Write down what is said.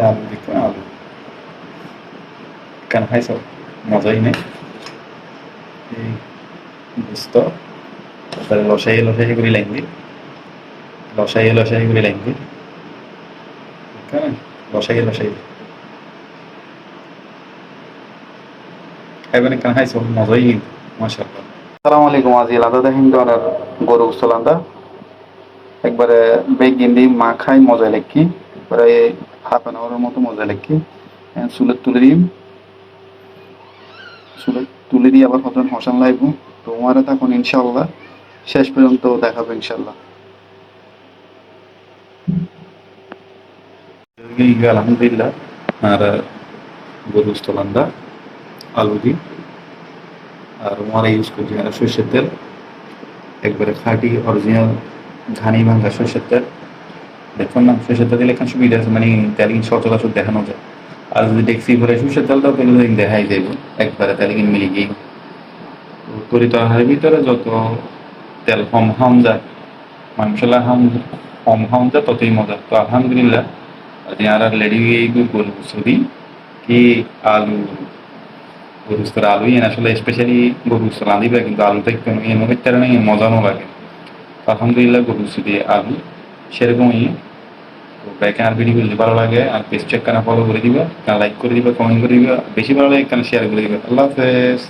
আলু দেখো আলু কেন খাইছ মজাই নেই এই বুঝতো তারপরে লসাই লসাই করে লাগবে লসাই লসাই করে লাগবে কেন লসাই লসাই খাইবেন কেন খাইছ মজাই কিন্তু মাশাআল্লাহ আসসালামু আলাইকুম আজি আলাদা দেখেন আর গরু উস্তলান্দা একবারে বেগিন্দি মাখাই মজা লেখি একবারে আওয়ারের মতো মজা লেখি। চুলের তুলে দিম চুলে তুলে দিয়ে আবার কতজন হসান লাইব তোমার তখন ইনশাল্লাহ শেষ পর্যন্ত দেখাবো ইনশাল্লাহ আলহামদুলিল্লাহ। আর গরু স্তলান্দা আলু দি আর ওমারা ইউজ করছি সর্ষের তেল। একবারে খাঁটি অরিজিনাল ঘানি ভাঙ্গা সর্ষের তেল। দেখুন না সর্ষের তেল এখানে সুবিধা আছে মানে তেল কিন্তু সচরাচর দেখানো যায়। আর যদি ডেক্সি ভরে সর্ষের তেলটাও পেলে দিন দেখাই যাবে একবারে তেল কিন্তু মিলে গিয়ে। তরি তরকারির ভিতরে যত তেল কম হাম যায় মাংসলা হাম কম হাম যায়, ততই মজা। তো আলহামদুলিল্লাহ আর লেডি গরু সুদি কি আলু গরু স্তর আলুই আসলে স্পেশালি গরু স্তর আলিবা কিন্তু আলুটা একটু এমনের কারণে মজানো লাগে। আলহামদুলিল্লাহ গরু দিয়ে আলু, সেরকমই তো ব্যাকে আর ভিডিও যদি ভালো লাগে, আর পেজ চেক কেন ফলো করে দিবে লাইক করে দিবে কমেন্ট করে দিবে বেশি ভালো লাগে কেন শেয়ার করে দিবে। আল্লাহ হাফেজ।